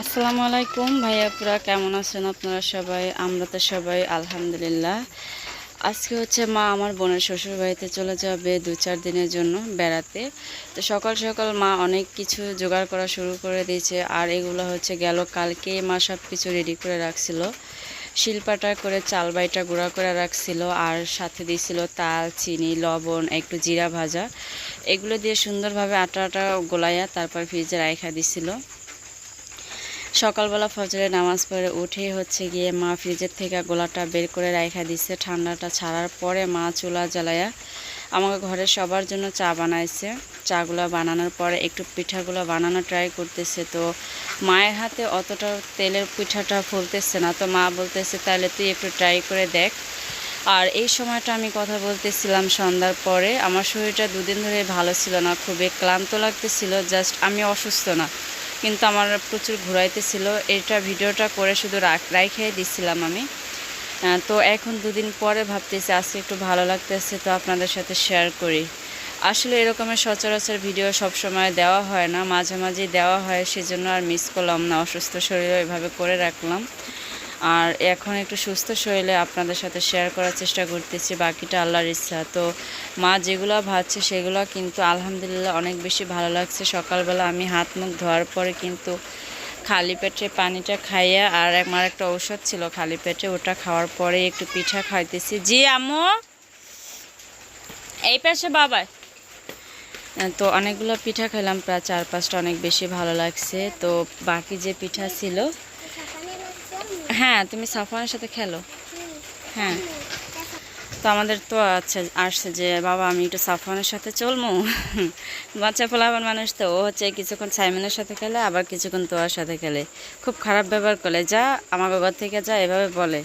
আসসালামু আলাইকুম। ভাইয়াপুরা কেমন আছেন আপনারা সবাই? আমরা তো সবাই আলহামদুলিল্লাহ। আজকে হচ্ছে মা আমার বোনের শ্বশুর বাড়িতে চলে যাবে দু চার দিনের জন্য বেড়াতে। তো সকাল সকাল মা অনেক কিছু জোগাড় করা শুরু করে দিয়েছে। আর এগুলো হচ্ছে গেল, কালকে মা সব কিছু রেডি করে রাখছিল। শিলপাটা করে, চাল বাইটা গুঁড়া করে রাখছিল। আর সাথে দিয়েছিল তাল, চিনি, লবণ, একটু জিরা ভাজা। এগুলো দিয়ে সুন্দরভাবে আটা আটা গোলাইয়া তারপর ফ্রিজে রাখা দিছিল। সকালবেলা ফজরে নামাজ পড়ে উঠে হচ্ছে গিয়ে মা ফ্রিজের থেকে গোলাটা বের করে রাখা দিচ্ছে ঠান্ডাটা ছাড়ার পরে মা চুলা জ্বালায়া আমাকে ঘরে সবার জন্য চা বানাইছে। চাগুলো বানানোর পরে একটু পিঠাগুলো বানানো ট্রাই করতেছে তো মায়ের হাতে অতটা তেলের পিঠাটা ফুলতেছে না তো মা বলতেছে তাহলে তুই একটু ট্রাই করে দেখ। আর এই সময়টা আমি কথা বলতেছিলাম সন্ধ্যার পরে, আমার শরীরটা দুদিন ধরে ভালো ছিল না, খুবই ক্লান্ত লাগতেছিল জাস্ট আমি অসুস্থ না। কিন্তু আমার প্রচুর ঘুরাইতেছিল। এটা ভিডিওটা করে শুধু রাখ দিছিলাম আমি। তো এখন দুদিন পরে ভাবতেছি আজকে একটু ভালো লাগতেছে তো আপনাদের সাথে শেয়ার করি। আসলে এরকমের সচরাচর ভিডিও সব সময় দেওয়া হয় না, মাঝে মাঝেই দেওয়া হয়, সেজন্য আর মিস করলাম না, অসুস্থ শরীরে এভাবে করে রাখলাম। আর এখন একটু সুস্থ শরীরে আপনাদের সাথে শেয়ার করার চেষ্টা করতেছি, বাকিটা আল্লাহর ইচ্ছা। তো মা যেগুলো ভাজছে সেগুলো কিন্তু আলহামদুলিল্লাহ অনেক বেশি ভালো লাগছে। সকালবেলা আমি হাত মুখ ধোয়ার পরে কিন্তু খালি পেটে পানিটা খাইয়া আর আমার একটা ঔষধ ছিল খালি পেটে, ওটা খাওয়ার পরে একটু পিঠা খাইতেছি। জি, আম্মু? এই পাশে বাবাই। তো অনেকগুলো পিঠা খেলাম প্রায় চার পাঁচটা অনেক বেশি ভালো লাগছে। তো বাকি যে পিঠা ছিল হ্যাঁ তুমি সাফানের সাথে খেলো। হ্যাঁ। তো আমাদের তো আচ্ছা আসছে যে, বাবা, আমি একটু সাফানের সাথে চলবো বাচ্চা ফোলাবার মানুষ তো, ও হচ্ছে কিছুক্ষণ সাইমনের সাথে খেলে, আবার কিছুক্ষণ তোয়ার সাথে খেলে। খুব খারাপ ব্যবহার করে যা আমার ঘর থেকে যা এভাবে বলে।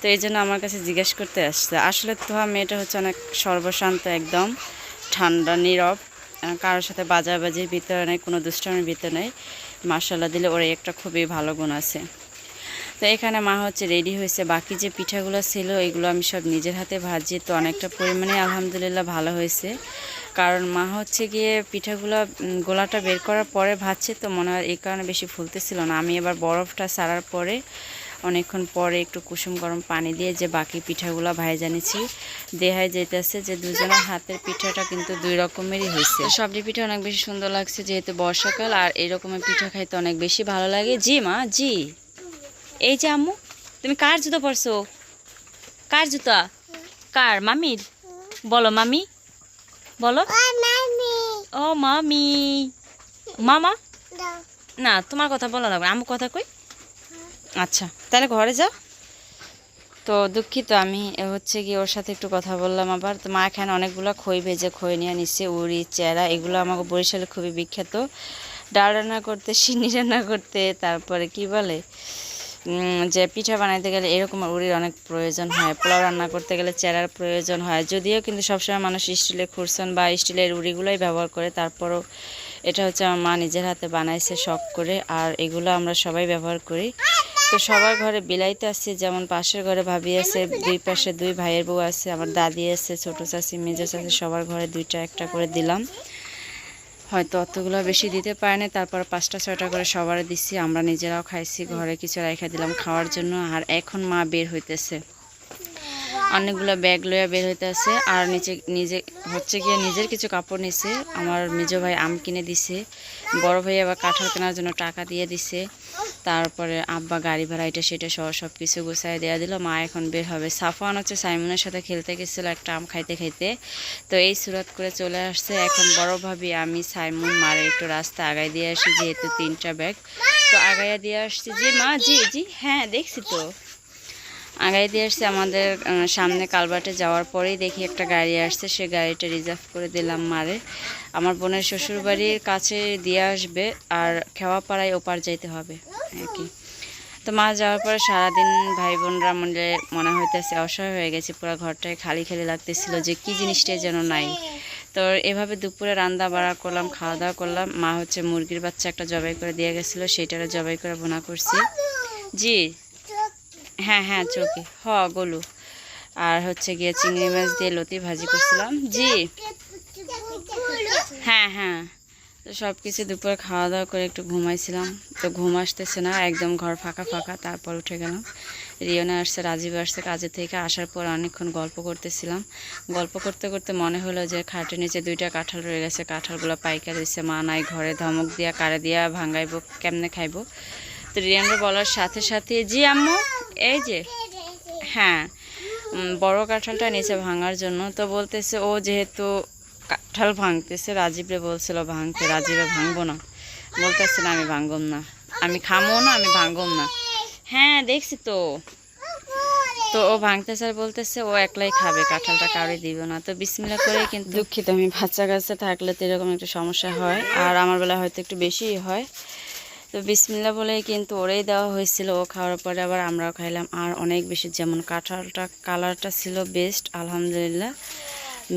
তো এই জন্য আমার কাছে জিজ্ঞেস করতে আসছে, আসলে তোহা মেয়েটা হচ্ছে অনেক সর্বশান্ত একদম, ঠান্ডা, নীরব কারোর সাথে বাজাবাজির ভিতরে নেই, কোনো দুষ্টামির ভিতরে নেই। মার্শাল্লাহ দিলে ওর একটা খুবই ভালো গুণ আছে। তো এখানে মা হচ্ছে রেডি হয়েছে। বাকি যে পিঠাগুলো ছিল, এগুলো আমি সব নিজের হাতে ভাজি তো অনেকটা পরিমাণে আলহামদুলিল্লাহ ভালো হয়েছে। কারণ মা হচ্ছে গিয়ে পিঠাগুলো গোলাটা বের করার পরে ভাজছে তো মনে হয় এই কারণে বেশি ফুলতেছিল না। আমি এবার বরফটা সারার পরে, অনেকক্ষণ পরে একটু কুসুম গরম পানি দিয়ে যে বাকি পিঠাগুলো ভাই জানিছি দেহায় যেতেছে যে দুজনের হাতের পিঠাটা কিন্তু দুই রকমেরই হয়েছে। সবজি পিঠা অনেক বেশি সুন্দর লাগছে যেহেতু বর্ষাকাল, আর এই রকমের পিঠা খাইতে অনেক বেশি ভালো লাগে। জি মা, জি। এই যে আম্মু তুমি কার জুতো পরছো? কার জুতা? কার? মামির? বলো মামি। বলো। ও মামি। মামা। না তোমার কথা বলা লাগবে আমি কথা কই? আচ্ছা তাহলে ঘরে যাও। তো দুঃখিত আমি হচ্ছে গিয়ে ওর সাথে একটু কথা বললাম আবার। তো মা এখানে অনেকগুলো খই ভেজে খই নিয়ে নিচ্ছে উড়ি চেরা এগুলো আমাকে বরিশালে খুবই বিখ্যাত। ডাল রান্না করতে সিন্নি রান্না করতে তারপরে কি বলে? যে পিঠা বানাইতে গেলে এরকম উড়ির অনেক প্রয়োজন হয়, পোলাও রান্না করতে গেলে চেরার প্রয়োজন হয়। যদিও কিন্তু সবসময় মানুষ স্টিলের খুরসন বা স্টিলের উড়িগুলোই ব্যবহার করে, তারপরও এটা হচ্ছে আমার মা নিজের হাতে বানাইছে শখ করে, আর এগুলো আমরা সবাই ব্যবহার করি। তো সবার ঘরে বিলাইতে আছে যেমন পাশের ঘরে ভাবি আছে, দুই পাশে দুই ভাইয়ের বউ আছে, আমার দাদি আছে, ছোটো চাষি মেজো চাষি সবার ঘরে দুইটা একটা করে দিলাম। হয়তো অতগুলো বেশি দিতে পারে না তারপর পাঁচটা, ছয়টা করে সবার দিছি, আমরা নিজেরাও খাইছি, ঘরে কিছু রেখে দিলাম খাওয়ার জন্য, আর এখন মা বের হইতেছে। অনেকগুলো ব্যাগ লইয়া বের হইতেছে, আর নিচে, নিজে, হচ্ছে গিয়ে নিজের কিছু কাপড় নিছে, আমার মেজ ভাই আম কিনে দিছে, বড় ভাই আবার কাঁঠাল কেনার জন্য টাকা দিয়ে দিছে তারপরে আব্বা গাড়ি ভাড়া এটা সেটা সহ সব কিছু গুছাই দেওয়া দিল। মা এখন বের হবে। সাফওয়ান হচ্ছে সাইমনের সাথে খেলতে গেছিল একটা আম খাইতে খাইতে। তো এই সুরাত করে চলে আসছে। এখন বড় ভাবি, আমি, সাইমন, মারে একটু রাস্তা আগায় দিয়ে আসি, যেহেতু তিনটা ব্যাগ। তো আগাইয়া দিয়ে আসছি। যে মা, জি জি হ্যাঁ দেখছি তো। আগাই দিয়ে আসছে আমাদের সামনে কালবাটে যাওয়ার পরেই দেখি একটা গাড়ি আসছে, সে গাড়িটা রিজার্ভ করে দিলাম মারে। আমার বোনের শ্বশুর বাড়ির কাছে দিয়ে আসবে আর খেওয়াপাড়ায় ওপার যাইতে হবে, আর কি। তো মা যাওয়ার পরে সারাদিন ভাই বোনরা মনে মনে হইতেছে অসহায় হয়ে গেছে, পুরো ঘরটায় খালি খালি লাগতেছিল যে কি জিনিসটাই যেন নাই। তো এভাবে দুপুরে রান্না বাড়া করলাম, খাওয়া দাওয়া করলাম, মা হচ্ছে মুরগির বাচ্চা একটা জবাই করে দিয়ে গেছিল সেটারও জবাই করে বোনা করছি। জি হ্যাঁ হ্যাঁ চোখে হ, গলু। আর হচ্ছে গিয়ে চিংড়ি মাছ দিয়ে লতি ভাজি করছিলাম। জি। হ্যাঁ হ্যাঁ। তো সব কিছু দুপুরে খাওয়া দাওয়া করে একটু ঘুমাইছিলাম। তো ঘুম আসতেছে না, একদম ঘর ফাঁকা ফাঁকা, তারপর উঠে গেলাম। রিয়না আসছে, রাজীব আসছে কাজে থেকে, আসার পর অনেকক্ষণ গল্প করতেছিলাম। গল্প করতে করতে মনে হলো যে খাটের নিচে দুইটা কাঁঠাল রয়ে গেছে। কাঁঠালগুলো পাইকার দিচ্ছে মা নাই, ঘরে ধমক দিয়া, কারে দিয়া ভাঙাইবো, কেমনে খাইবো? রিয়ানরা বলার সাথে সাথে জি আম্মু, এই যে হ্যাঁ বড় কাঁঠালটা নিচে ভাঙার জন্য তো বলতেছে, ও যেহেতু কাঁঠাল ভাঙতেছে, রাজীবরে বলছিল ভাঙতে, রাজীবে ভাঙবো না। বলতেছে, না, আমি ভাঙবম না। আমি খামো না, আমি ভাঙবম না। হ্যাঁ দেখছি তো। তো ও ভাঙতেছে আর বলতেছে, ও একলাই খাবে, কাঁঠালটা কাউরে দিবে না। তো বিসমিল্লা করে কিন্তু দুঃখিত, আমি বাচ্চা কাছে থাকলে তো এরকম একটা সমস্যা হয়। আর আমার বেলা হয়তো একটু বেশিই হয়। তো বিসমিল্লা বলেই কিন্তু ওরেই দেওয়া হয়েছিল ও খাওয়ার পরে আবার আমরাও খাইলাম। আর অনেক বেশি যেমন কাঁঠালটা কালারটা ছিল বেস্ট আলহামদুলিল্লাহ।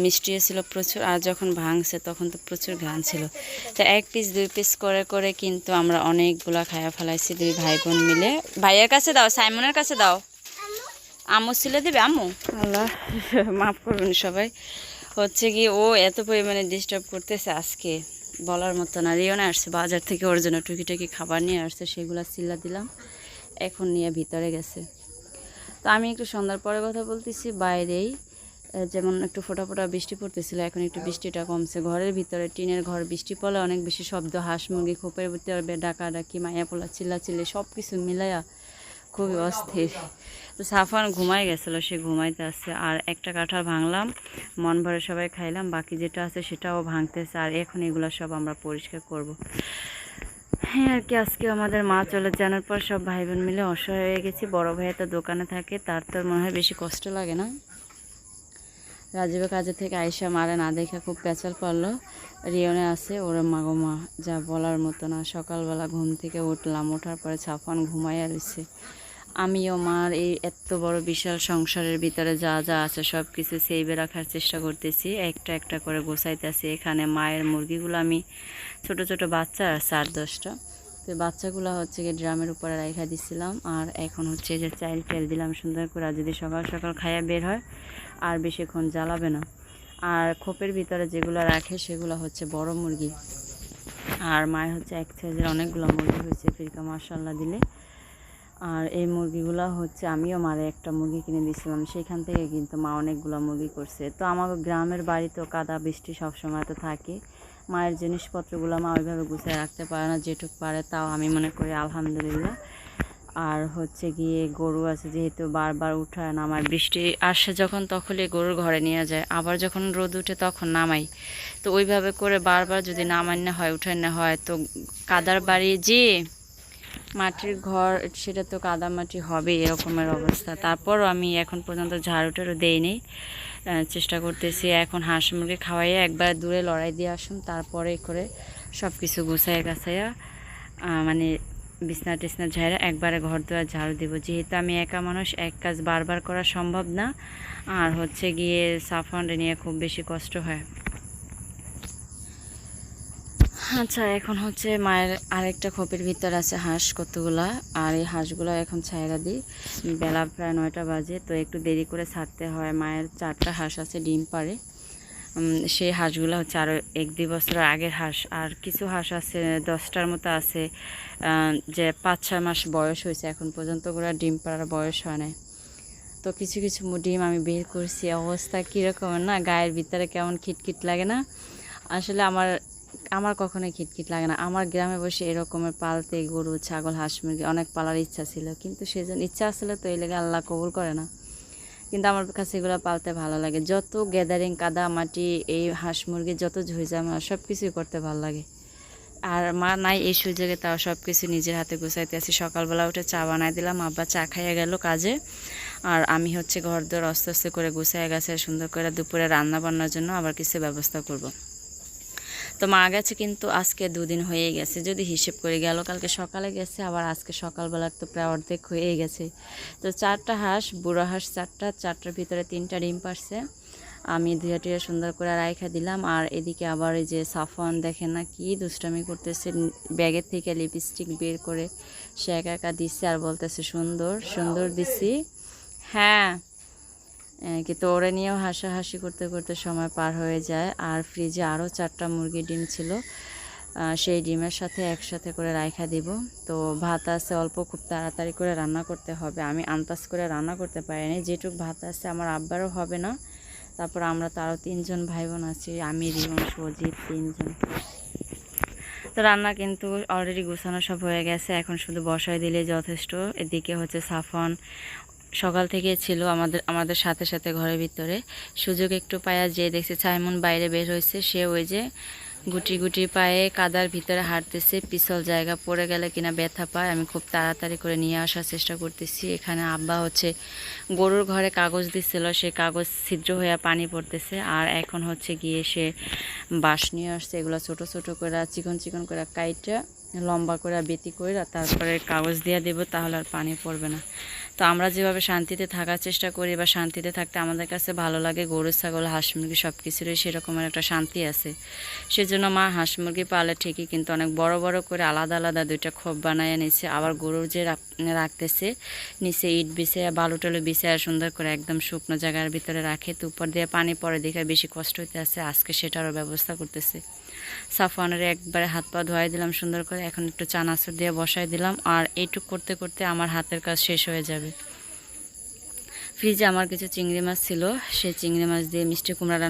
মিষ্টিও ছিল প্রচুর আর যখন ভাঙছে তখন তো প্রচুর ঘ্রাণ ছিল। তো এক পিস দুই পিস করে করে কিন্তু আমরা অনেকগুলা খায়া ফেলাইছি দুই ভাই বোন মিলে। ভাইয়ের কাছে দাও সাইমনের কাছে দাও। আমু ছিলে দেবে আমু আল্লাহ মাফ করবেন সবাই। হচ্ছে কি ও এত পরিমাণে ডিস্টার্ব করতেছে আজকে। বলার মতো না। রিওনা আসছে, বাজার থেকে ওর জন্য টুকিটাকি খাবার নিয়ে আসছে, সেগুলো চিল্লা দিলাম, এখন নিয়ে ভিতরে গেছে। তো আমি একটু সন্ধ্যার পরে কথা বলতেছি, বাইরেই যেমন একটু ফোটা ফোটা বৃষ্টি পড়তেছিল, এখন একটু বৃষ্টিটা কমছে। ঘরের ভিতরে টিনের ঘর, বৃষ্টি পড়লে অনেক বেশি শব্দ, হাঁস, মুরগি, খোপের ভিতরে ডাকা ডাকি মায়া পোলা চিল্লা চিল্লি সব কিছু মিলাইয়া খুবই অস্থির। তো সাফান ঘুমাই গেছিল, সে ঘুমাইতে আসছে। আর একটা কাঁঠাল ভাঙলাম, মন ভরে সবাই খাইলাম, বাকি যেটা আছে সেটাও ভাঙতেছে। আর এখন এগুলো সব আমরা পরিষ্কার করব। হ্যাঁ আর কি, আজকে আমাদের মা চলে জানার পর সব ভাই বোন মিলে অসহায় হয়ে গেছি। বড় ভাই তো দোকানে থাকে, তার তো মনে হয় বেশি কষ্ট লাগে না। রাজীবের কাজে থেকে আয়সা মারে না দেখা খুব পেঁচাল পড়ল। রিয়নে আছে, ওরে মাগো মা, যা বলার মতো না। সকালবেলা ঘুম থেকে উঠলাম, ওঠার পরে ছাপান ঘুমাইয়া রয়েছে। আমিও মার এই এত বড় বিশাল সংসারের ভিতরে যা যা আছে সব কিছু সেইবে রাখার চেষ্টা করতেছি। একটা একটা করে গোছাইতেছি। এখানে মায়ের মুরগিগুলো আমি, ছোট ছোট বাচ্চা আছে আট দশটা। তো বাচ্চাগুলো হচ্ছে গিয়ে ড্রামের উপরে রাখা দিছিলাম। আর এখন হচ্ছে যে চাইল তেল দিলাম সুন্দর করে। আর যদি সকাল সকাল খাইয়া বের হয়, আর বেশিক্ষণ জ্বালাবে না। আর খোপের ভিতরে যেগুলো রাখে, সেগুলো হচ্ছে বড় মুরগি। আর মায়ের হচ্ছে এক সাইজের অনেকগুলো মুরগি হয়েছে ফিরকা মার্শাল্লাহ দিলে। আর এই মুরগিগুলো হচ্ছে আমিও মারে একটা মুরগি কিনে দিয়েছিলাম। সেখান থেকে কিন্তু মা অনেকগুলো মুরগি করছে। তো আমার গ্রামের বাড়ি তো কাদা বৃষ্টি সবসময় তো থাকে। মায়ের জিনিসপত্রগুলো মা ওইভাবে গুছিয়ে রাখতে পারে না, যেটুক পারে তাও আমি মনে করি আলহামদুলিল্লাহ। আর হচ্ছে গিয়ে গরু আছে, যেহেতু বারবার উঠায় নামায় বৃষ্টি আসে যখন তখনই গরুর ঘরে নিয়ে যায়। আবার যখন রোদ উঠে তখন নামাই। তো ওইভাবে করে বারবার যদি নামান্য হয় উঠান্য হয়, তো কাদার বাড়ি যে মাটির ঘর, সেটা তো কাদা মাটি হবে, এরকমের অবস্থা। তারপরও আমি এখন পর্যন্ত ঝাড়ু টাড়ু দেইনি। চেষ্টা করতেছি এখন হাঁস মুরগি খাওয়াইয়া একবার দূরে লড়াই দিয়ে আসুন, তারপরে করে সব কিছু গুছাইয়া গাছাইয়া মানে বিছনা টিছনা ঝাড়া একবারে ঘর দুয়ার ঝাড়ু দিব। যেহেতু আমি একা মানুষ, এক কাজ বারবার করা সম্ভব না। আর হচ্ছে গিয়ে সাফানটা নিয়ে খুব বেশি কষ্ট হয়। আচ্ছা এখন হচ্ছে মায়ের আরেকটা খোপের ভিতর আছে হাঁস কতগুলা, আর এই হাঁসগুলো এখন ছায়রা দিই। বেলা প্রায় নয়টা বাজে, তো একটু দেরি করে ছাড়তে হয়। মায়ের চারটা হাঁস আছে, ডিম পারে সেই হাঁসগুলো হচ্ছে আরও এক দুই বছর আগের হাঁস। আর কিছু হাঁস আছে, দশটার মতো আছে যে পাঁচ ছয় মাস বয়স হয়েছে। এখন পর্যন্ত ওরা ডিম পাড়ার বয়স হয় নাই। তো কিছু কিছু ডিম আমি বের করছি। অবস্থা কীরকম না? গায়ের ভিতরে কেমন খিটখিট লাগে না? আসলে আমার আমার কখনোই খিটখিট লাগে না। আমার গ্রামে বসে এরকমের পালতে গরু, ছাগল, হাঁস মুরগি অনেক পালার ইচ্ছা ছিল। কিন্তু সেজন্য ইচ্ছা আসলে তো এই লেগে আল্লাহ কবুল করে না। কিন্তু আমার কাছে এগুলো পালতে ভালো লাগে। যত গ্যাদারিং কাদা মাটি এই হাঁস মুরগি, যত ঝুঁজা আমার সব কিছুই করতে ভালো লাগে। আর মা নাই এই সুযোগে তাও সব কিছু নিজের হাতে গুছাইতে আছি। সকালবেলা উঠে চা বানাই দিলাম, আব্বা চা খাইয়া গেল কাজে। আর আমি হচ্ছে ঘর দর আস্তে আস্তে করে গুছাইয়া গেছে, সুন্দর করে দুপুরে রান্না বান্নার জন্য আবার কিছু ব্যবস্থা করব। তো মা গেছে কিন্তু আজকে দুদিন হয়ে গেছে। যদি হিসেব করে গেল, কালকে সকালে গেছে, আবার আজকে সকালবেলা তো প্রায় অর্ধেক হয়ে গেছে। তো চারটা হাঁস, বুড়ো হাঁস চারটা, চারটার ভিতরে তিনটা ডিম পারছে। আমি ধুয়ে টুয়ে সুন্দর করে রাইখা দিলাম। আর এদিকে আবার এই যে সাফন দেখে না কি দুষ্টামি করতেছে, ব্যাগের থেকে লিপস্টিক বের করে সে একা একা দিচ্ছে আর বলতেছে, সুন্দর সুন্দর দিছি। হ্যাঁ কিন্তু ওরা নিয়েও হাসাহাসি করতে করতে সময় পার হয়ে যায়। আর ফ্রিজে আরও চারটা মুরগি ডিম ছিল। সেই ডিমের সাথে একসাথে করে রাইখা দিব। তো ভাত আছে অল্প, খুব তাড়াতাড়ি করে রান্না করতে হবে। আমি আন্তাজ করে রান্না করতে পারিনি। যেটুক ভাত আছে আমার আব্বারও হবে না। তারপর আমরা তো আরও তিনজন ভাই বোন আছি। আমি, রিমন সজিব তিনজন। তো রান্না কিন্তু অলরেডি গুছানো সব হয়ে গেছে। এখন শুধু বসায় দিলে যথেষ্ট। এদিকে হচ্ছে সাফন সকাল থেকে ছিল আমাদের আমাদের সাথে সাথে ঘরের ভিতরে। সুযোগ একটু পায়া যে দেখছে চাইমন বাইরে বের হয়েছে, সে ওই যে গুটি গুটি পায়ে কাদার ভিতরে হাঁটতেছে, পিছল জায়গা পড়ে গেলে কিনা ব্যথা পায়, আমি খুব তাড়াতাড়ি করে নিয়ে আসার চেষ্টা করতেছি। এখানে আব্বা হচ্ছে গরুর ঘরে কাগজ দিচ্ছিল সে কাগজ ছিদ্র হয়ে পানি পড়তেছে, আর এখন হচ্ছে গিয়ে সে বাঁশ নিয়ে আসছে, এগুলো ছোট ছোট করে, চিকন চিকন করে কাইটা লম্বা করে বেতি করে তারপরে কাগজ দিয়ে দেবো, তাহলে আর পানি পড়বে না। তো আমরা যেভাবে শান্তিতে থাকার চেষ্টা করি বা শান্তিতে থাকতে আমাদের কাছে ভালো লাগে, গরু, ছাগল, হাঁস মুরগি সব কিছুরই সেরকমের একটা শান্তি আছে। সেজন্য মা হাঁস মুরগি পালে ঠিকই কিন্তু অনেক বড় বড় করে আলাদা আলাদা দুইটা খোপ বানায় নিচ্ছে আবার গরুর যে রাখতেছে, নিচে ইট বিছে বালু টালু বিছে আর সুন্দর করে একদম শুকনো জায়গার ভিতরে রাখে। তো উপর দিয়ে পানি পড়ে দেখে বেশি কষ্ট হইতে আছে আজকে সেটারও ব্যবস্থা করতেছে। সাফওয়ানের একবারে হাত পা ধোয়াই দিলাম সুন্দর করে, এখন একটু চানাচুর দিয়ে বসাই দিলাম, আর এইটুক করতে করতে আমার হাতের কাজ শেষ হয়ে যাবে। ফ্রিজে আমার কিছু চিংড়ি মাছ ছিল, সেই চিংড়ি মাছ দিয়ে মিষ্টি কুমড়া